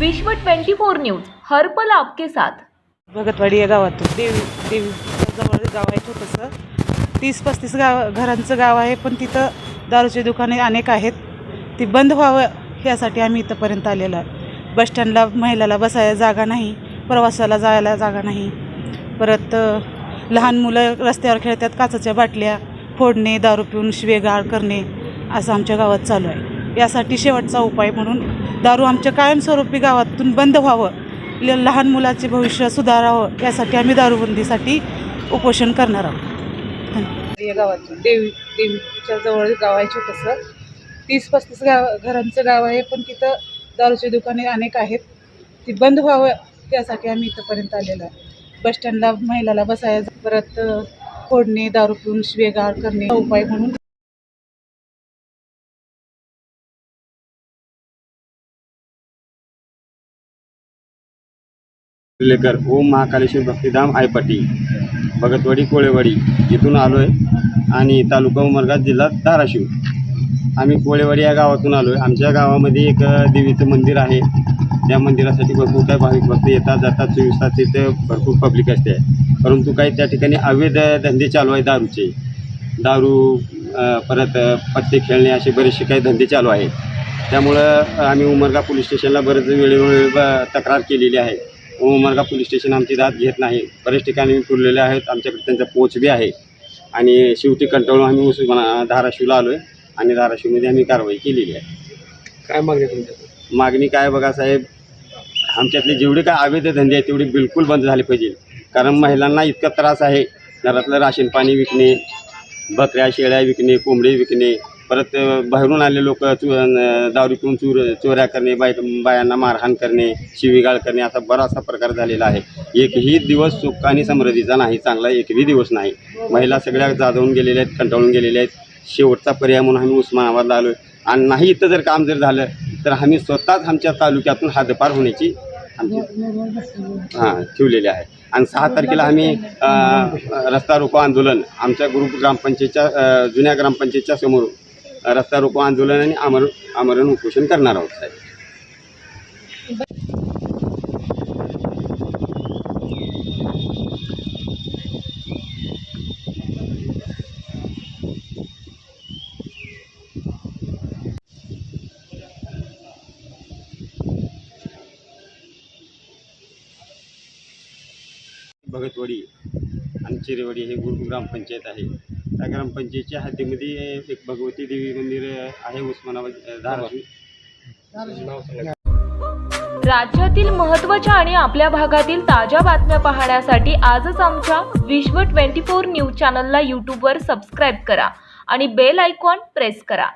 विश्व 24 न्यूज हर्पल आपके साथ. भगतवाडी या गावातून. देवी देवी जवळ गाव आहे छोटंसं. तीस पस्तीस गाव घरांचं गाव आहे पण तिथं दारूचे दुकाने अनेक आहेत. ती बंद व्हावं यासाठी आम्ही इथंपर्यंत आलेलो आहे. बसस्टँडला महिलाला बसायला जागा नाही प्रवासाला जायला जागा नाही. परत लहान मुलं रस्त्यावर खेळतात काचाच्या बाटल्या फोडणे दारू पिऊन शिवेगाळ करणे असं आमच्या गावात चालू आहे. यासाठी शेवटचा उपाय म्हणून दारू आमच्या कायमस्वरूपी गावातून बंद व्हावं ल लहान मुलाचे भविष्य सुधारावं यासाठी आम्ही दारूबंदीसाठी उपोषण करणार आहोत. या गावातून देवी देवीच्या जवळ गाव आहे छोटंसं. तीस पस्तीस गाव घरांचं गाव आहे पण तिथं दारूची दुकाने अनेक आहेत. ती बंद व्हावं यासाठी आम्ही इथंपर्यंत आलेलो आहे. बसस्टँडला महिलाला बसायला परत फोडणे दारू पिऊन शिवेगाळ करणे उपाय म्हणून लेकर ओम महाकालेश्वर भक्तिधाम आयपाटी भगतवाडी कोळेवाडी इथून आलो आहे आणि तालुका उमरगा जिल्हा धाराशिव. आम्ही कोळेवाडी या गावातून आलो आहे आमच्या गावामध्ये एक देवीचं मंदिर आहे. त्या मंदिरासाठी भरपूर काही भाविक भक्त येतात जातात चोवीस तास तिथे भरपूर पब्लिक असते. परंतु काही त्या ठिकाणी अवैध धंदे चालू आहे दारूचे. दारू परत पत्ते खेळणे असे बरेचसे काही धंदे चालू आहेत. त्यामुळं आम्ही उमरगा पोलीस स्टेशनला बरेच वेळोवेळी ब- तक्रार केलेली आहे. उमरगा पोलीस स्टेशन आमची दाद घेत नाही. बरेच ठिकाणी मी फिरलेले आहेत. आमच्याकडे त्यांचा पोच बी आहे. आणि शेवटी कंटाळून आम्ही उस्मा धाराशिवला आलो आहे आणि धाराशिवमध्ये आम्ही कारवाई केलेली आहे. काय मागणी तुमच्या मागणी काय बघा साहेब आमच्यातले जेवढे काय अवैध धंदे आहेत तेवढे बिलकुल बंद झाले पाहिजे. कारण महिलांना इतका त्रास आहे. घरातलं राशन पाणी विकणे बकऱ्या शेळ्या विकणे कोंबडे विकणे परत बाहेरून आले लोक चु दारू पिऊन चोर चोऱ्या करणे बाय बायांना मारहाण करणे शिवीगाळ करणे असा बराचसा प्रकार झालेला आहे. एकही दिवस सुख आणि समृद्धीचा नाही चांगला एकही दिवस नाही. महिला सगळ्या जाजवून गेलेल्या आहेत कंटाळून गेलेल्या आहेत. शेवटचा पर्याय म्हणून आम्ही उस्मानाबादला आलो आहे आणि नाही इथं जर काम जर झालं तर आम्ही स्वतःच आमच्या तालुक्यातून हद्दपार होण्याची आमची हां ठेवलेली आहे. आणि सहा तारखेला आम्ही रस्ता रोको आंदोलन आमच्या ग्रुप ग्रामपंचायतच्या जुन्या ग्रामपंचायतच्या समोर रस्ता रोको आंदोलन आणि आमर आमरण उपोषण करणार आहोत साहेब. भगतवाडी आणि चिरेवाडी हे गुरु ग्रामपंचायत आहे. त्या ग्रामपंचायतीच्या हद्दीमध्ये एक भगवती देवी मंदिर आहे उस्मानाबाद धाराशिव. राज्यातील महत्त्वाच्या आणि आपल्या भागातील ताज्या बातम्या पाहण्यासाठी आजच आमच्या विश्व 24 न्यूज चॅनलला यूट्यूबवर सबस्क्राईब करा आणि बेल आयकॉन प्रेस करा.